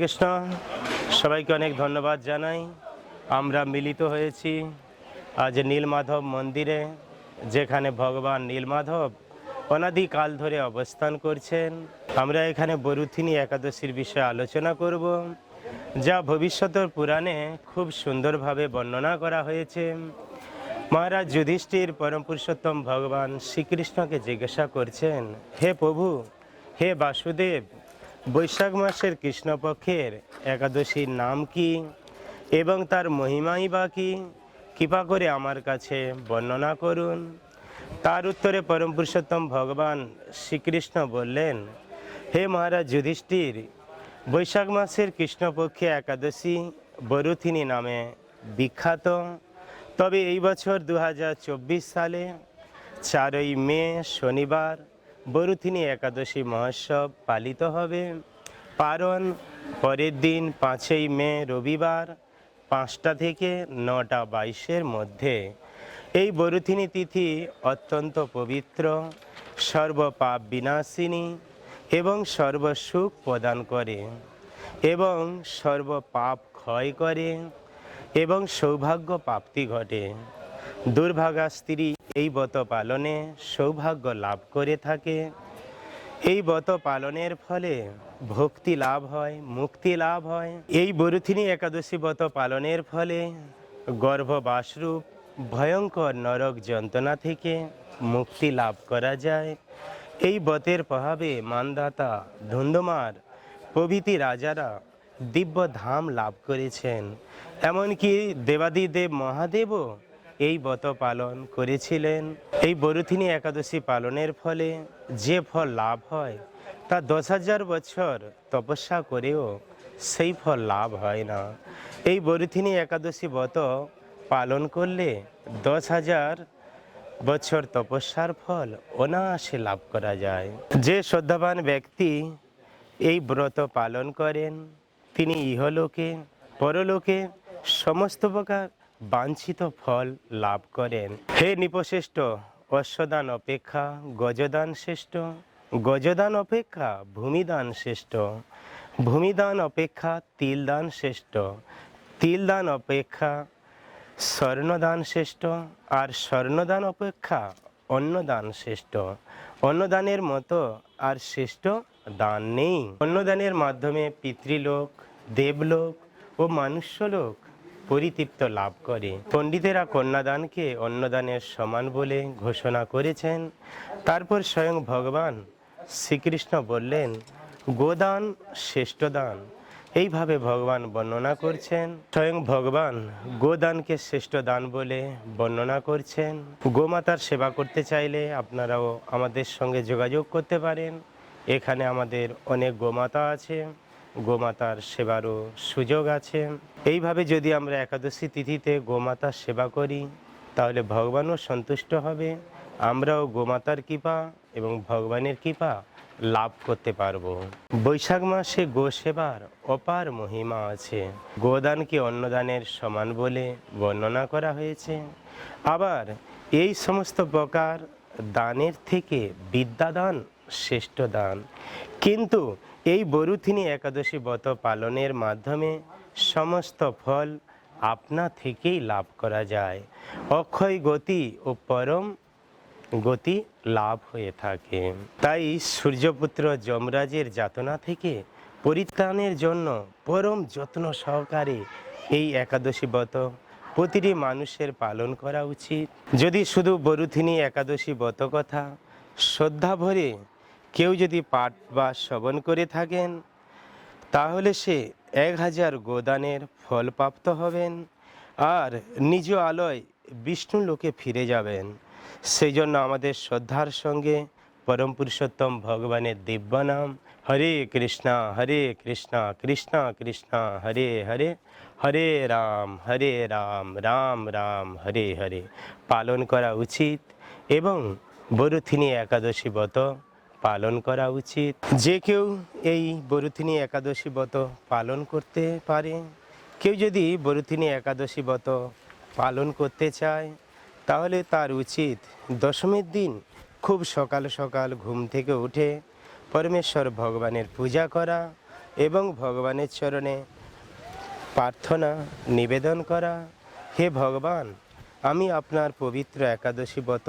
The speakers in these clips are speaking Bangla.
কৃষ্ণ, সবাইকে অনেক ধন্যবাদ জানাই। আমরা মিলিত হয়েছি আজ নীলমাধব মন্দিরে, যেখানে ভগবান নীলমাধব অনাদিকাল ধরে অবস্থান করছেন। আমরা এখানে বরুথিনী একাদশীর বিষয়ে আলোচনা করব, যা ভবিষ্যতের পুরাণে খুব সুন্দরভাবে বর্ণনা করা হয়েছে। মহারাজ যুধিষ্ঠির পরম পুরুষোত্তম ভগবান শ্রীকৃষ্ণকে জিজ্ঞাসা করছেন, হে প্রভু, হে বাসুদেব বৈশাখ মাসের কৃষ্ণপক্ষের একাদশীর নাম কি এবং তার মহিমাই বা কি? কৃপা করে আমার কাছে বর্ণনা করুন। তার উত্তরে পরম পুরুষোত্তম ভগবান শ্রীকৃষ্ণ বললেন, হে মহারাজ যুধিষ্ঠির, বৈশাখ মাসের কৃষ্ণপক্ষে একাদশী বরুথিনী নামে বিখ্যাত। তবে এই বছর দু হাজার চব্বিশ সালে চারই মে শনিবার বরুথিনী একাদশী মহোৎসব পালিত হবে। পারণ পরের দিন পাঁচই মে রবিবার পাঁচটা থেকে নটা বাইশের মধ্যে। এই বরুথিনী তিথি অত্যন্ত পবিত্র, সর্বপাপ বিনাশিনী এবং সর্বসুখ প্রদান করে এবং সর্বপাপ ক্ষয় করে এবং সৌভাগ্য প্রাপ্তি ঘটে। দুর্ভাগা স্ত্রী এই ব্রত পালনে সৌভাগ্য লাভ করে থাকে। এই ব্রত পালনের ফলে ভক্তি লাভ হয়, মুক্তি লাভ হয়। এই বরুথিনী একাদশী ব্রত পালনের ফলে গর্ভবাসরূপ ভয়ঙ্কর নরক যন্ত্রণা থেকে মুক্তি লাভ করা যায়। এই ব্রতের প্রভাবে মানদাতা ধুন্ধমার প্রভৃতি রাজারা দিব্য ধাম লাভ করেছেন। এমনকি দেবাদিদেব মহাদেবও এই ব্রত পালন করেছিলেন। এই বরুথিনী একাদশী পালনের ফলে যে ফল লাভ হয়, তা দশ হাজার বছর তপস্যা করেও সেই ফল লাভ হয় না। এই বরুথিনী একাদশী ব্রত পালন করলে দশ হাজার বছর তপস্যার ফল অনায়াসে লাভ করা যায়। যে শ্রদ্ধাবান ব্যক্তি এই ব্রত পালন করেন, তিনি ইহলোকে, পরলোকে সমস্ত প্রকার বাঞ্ছিত ফল লাভ করেন। হে নিপশ্রেষ্ঠ অশ্বদান অপেক্ষা, গজদান শ্রেষ্ঠ। গজদান অপেক্ষা, ভূমিদান শ্রেষ্ঠ। ভূমিদান অপেক্ষা, তিলদান শ্রেষ্ঠ। তিলদান অপেক্ষা, স্বর্ণদান শ্রেষ্ঠ। আর স্বর্ণদান অপেক্ষা, অন্নদান শ্রেষ্ঠ। অন্নদানের মতো আর শ্রেষ্ঠ দান নেই। অন্নদানের মাধ্যমে পিতৃলোক, দেবলোক ও মানুষ্যলোক পরিতৃপ্ত লাভ করে। পণ্ডিতেরা কন্যাদানকে অন্নদানের সমান বলে ঘোষণা করেছেন। তারপর স্বয়ং ভগবান শ্রীকৃষ্ণ বললেন, গোদান শ্রেষ্ঠ দান। এইভাবে ভগবান বর্ণনা করছেন। স্বয়ং ভগবান গোদানকে শ্রেষ্ঠ দান বলে বর্ণনা করছেন। গোমাতার সেবা করতে চাইলে আপনারাও আমাদের সঙ্গে যোগাযোগ করতে পারেন। এখানে আমাদের অনেক গোমাতা আছে। গোমাতার সেবারও সুযোগ আছে। এইভাবে যদি আমরা একাদশী তিথিতে গোমাতার সেবা করি, তাহলে ভগবানও সন্তুষ্ট হবে। আমরাও গোমাতার কৃপা এবং ভগবানের কৃপা লাভ করতে পারব। বৈশাখ মাসে গো সেবার অপার মহিমা আছে। গোদানকে অন্নদানের সমান বলে বর্ণনা করা হয়েছে। আবার এই সমস্ত প্রকার দানের থেকে বিদ্যাদান, শ্রেষ্ঠ দান। কিন্তু এই বরুথিনী একাদশী ব্রত পালনের মাধ্যমে সমস্ত ফল আপনা থেকেই লাভ করা যায়। অক্ষয় গতি ও পরম গতি লাভ হয়ে থাকে। তাই সূর্যপুত্র যমরাজের যাতনা থেকে পরিত্রাণের জন্য পরম যত্ন সহকারে এই একাদশী ব্রত প্রতিটি মানুষের পালন করা উচিত। যদি শুধু বরুথিনী একাদশী ব্রত কথা শ্রদ্ধা ভরে কেউ যদি পাঠ বা শ্রবণ করে থাকেন, তাহলে সে এক হাজার গোদানের ফলপ্রাপ্ত হবেন আর নিজ আলোয় বিষ্ণু লোকে ফিরে যাবেন। সেই জন্য আমাদের শ্রদ্ধার সঙ্গে পরম পুরুষোত্তম ভগবানের দিব্য নাম, হরে কৃষ্ণা হরে কৃষ্ণা কৃষ্ণা কৃষ্ণা, হরে হরে হরে রাম হরে রাম রাম রাম, হরে হরে। পালন করা উচিত এবং বরুথিনী একাদশী ব্রত পালন করা উচিত। যে কেউ এই বরুথিনী একাদশী ব্রত পালন করতে পারে, কেউ যদি বরুথিনী একাদশী ব্রত পালন করতে চায়, তাহলে তার উচিত দশমীর দিন খুব সকাল সকাল ঘুম থেকে উঠে পরমেশ্বর ভগবানের পূজা করা এবং ভগবানের চরণে প্রার্থনা, নিবেদন করা, হে ভগবান, আমি আপনার পবিত্র একাদশী ব্রত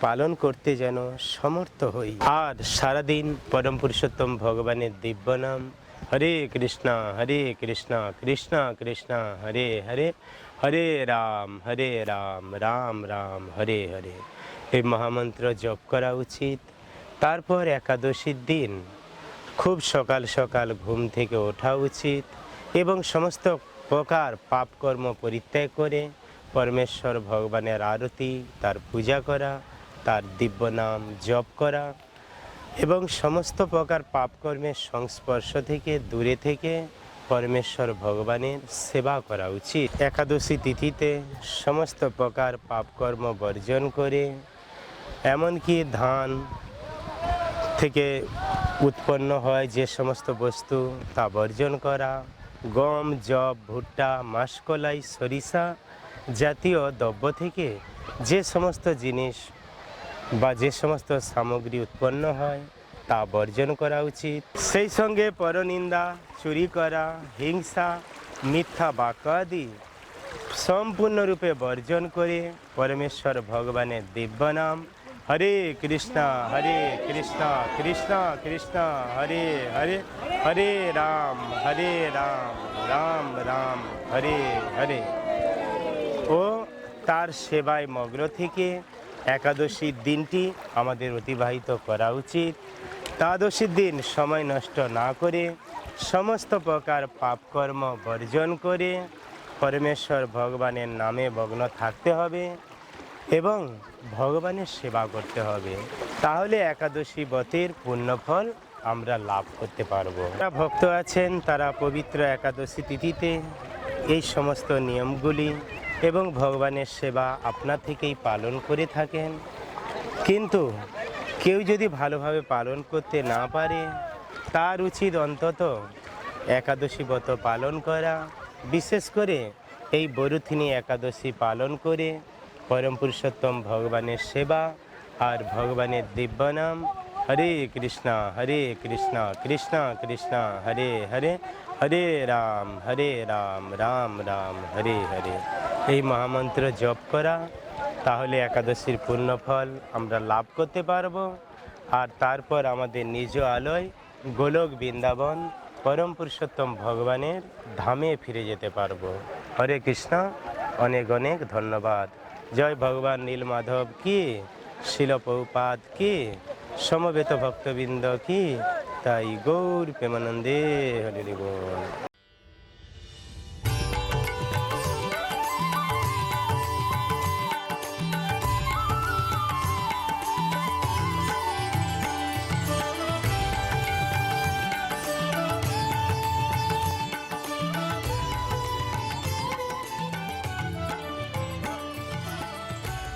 পালন করতে যেন সমর্থ হই। আর সারাদিন পরম পুরুষোত্তম ভগবানের দিব্য নাম, হরে কৃষ্ণ হরে কৃষ্ণ কৃষ্ণ কৃষ্ণ, হরে হরে হরে রাম হরে রাম রাম রাম, হরে হরে। এই মহামন্ত্র জপ করা উচিত। তারপর একাদশীর দিন খুব সকাল সকাল ঘুম থেকে ওঠা উচিত এবং সমস্ত প্রকার পাপকর্ম পরিত্যাগ করে পরমেশ্বর ভগবানের আরতি, তার পূজা করা তার দিব্য নাম জপ করা এবং সমস্ত প্রকার পাপকর্মের সংস্পর্শ থেকে দূরে থেকে পরমেশ্বর ভগবানের সেবা করা উচিত। একাদশী তিথিতে সমস্ত প্রকার পাপকর্ম বর্জন করে, এমনকি ধান থেকে উৎপন্ন হয় যে সমস্ত বস্তু, তা বর্জন করা, গম জব ভুট্টা, মাসকলাই, সরিষা জাতীয় দ্রব্য থেকে যে সমস্ত জিনিস বা যে সমস্ত সামগ্রী উৎপন্ন হয়, তা বর্জন করা উচিত। সেই সঙ্গে পরনিন্দা, চুরি করা, হিংসা, মিথ্যা বাক্য আদি সম্পূর্ণরূপে বর্জন করে পরমেশ্বর ভগবানের দিব্য নাম। হরে কৃষ্ণ হরে কৃষ্ণ কৃষ্ণ কৃষ্ণ, হরে হরে হরে রাম হরে রাম রাম রাম, হরে হরে। ও তার সেবায় মগ্ন থেকে একাদশীর দিনটি আমাদের অতিবাহিত করা উচিত। দ্বাদশীর দিন সময় নষ্ট না করে, সমস্ত প্রকার পাপকর্ম বর্জন করে, পরমেশ্বর ভগবানের নামে ভগ্ন থাকতে হবে এবং ভগবানের সেবা করতে হবে। তাহলে একাদশী ব্রতের পুণ্যফল আমরা লাভ করতে পারব। যারা ভক্ত আছেন, তারা পবিত্র একাদশী তিথিতে এই সমস্ত নিয়মগুলি এবং ভগবানের সেবা আপনা থেকেই পালন করে থাকেন। কিন্তু কেউ যদি ভালোভাবে পালন করতে না পারে, তার উচিত অন্তত একাদশী ব্রত পালন করা। বিশেষ করে এই বরুথিনী একাদশী পালন করে পরম পুরুষোত্তম ভগবানের সেবা আর ভগবানের দিব্য নাম। হরে কৃষ্ণ হরে কৃষ্ণ কৃষ্ণ কৃষ্ণ, হরে হরে হরে রাম হরে রাম রাম রাম, হরে হরে। এই মহামন্ত্র জপ করা, তাহলে একাদশীর পূর্ণফল আমরা লাভ করতে পারব। আর তারপর আমাদের নিজ আলোয়, গোলক বৃন্দাবন, পরম পুরুষোত্তম ভগবানের ধামে ফিরে যেতে পারব। হরে কৃষ্ণ, অনেক অনেক ধন্যবাদ। জয় ভগবান নীলমাধব কি শিলপৌপাদ কি, সমবেত ভক্তবৃন্দ কি, তাই গৌর প্রেমানন্দে হরি বল।